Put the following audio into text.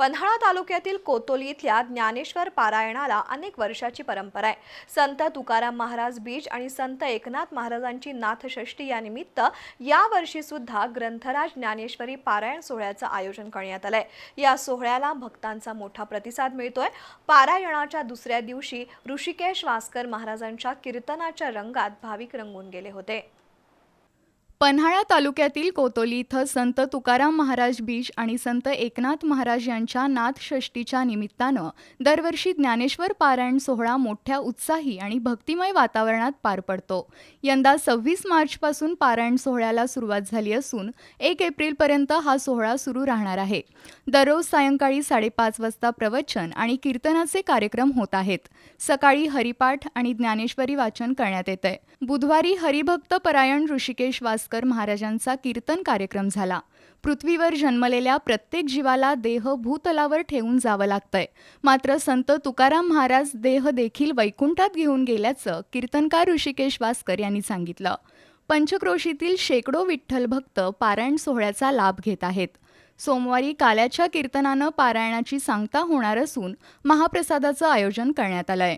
पन्हाळा तालुक्यातील कोतोली इथल्या ज्ञानेश्वर पारायणाला अनेक वर्षाची परंपरा आहे. संत तुकाराम महाराज बीज आणि संत एकनाथ महाराजांची नाथषष्ठी या निमित्त या वर्षी सुद्धा ग्रंथराज ज्ञानेश्वरी पारायण सोहळ्याचं आयोजन करण्यात आलंय. या सोहळ्याला भक्तांचा मोठा प्रतिसाद मिळतोय. पारायणाच्या दुसऱ्या दिवशी ऋषिकेश वास्कर महाराजांच्या कीर्तनाच्या रंगात भाविक रंगून गेले होते. पन्हाळा तालुक्यातील कोतोली इथं संत तुकाराम महाराज बीज आणि संत एकनाथ महाराज यांच्या नाथषष्टीच्या निमित्तानं दरवर्षी ज्ञानेश्वर पारायण सोहळा मोठ्या उत्साही आणि भक्तिमय वातावरणात पार पडतो. यंदा सव्वीस मार्चपासून पारायण सोहळ्याला सुरुवात झाली असून एक एप्रिलपर्यंत हा सोहळा सुरू राहणार आहे. दररोज सायंकाळी साडेपाच वाजता प्रवचन आणि कीर्तनाचे कार्यक्रम होत आहेत. सकाळी हरिपाठ आणि ज्ञानेश्वरी वाचन करण्यात येतंय. बुधवारी हरिभक्त परायण ऋषिकेश वास भास्कर महाराजांचा कीर्तन कार्यक्रम झाला. पृथ्वीवर जन्मलेल्या प्रत्येक जीवाला देह भूतलावर ठेवून जावं लागतंय. मात्र संत तुकाराम महाराज देह देखील वैकुंठात घेऊन गेल्याचं कीर्तनकार ऋषिकेश वास्कर यांनी सांगितलं. पंचक्रोशीतील शेकडो विठ्ठल भक्त पारायण सोहळ्याचा लाभ घेत आहेत. सोमवारी काल्याच्या कीर्तनानं पारायणाची सांगता होणार असून महाप्रसादाचं आयोजन करण्यात आलंय.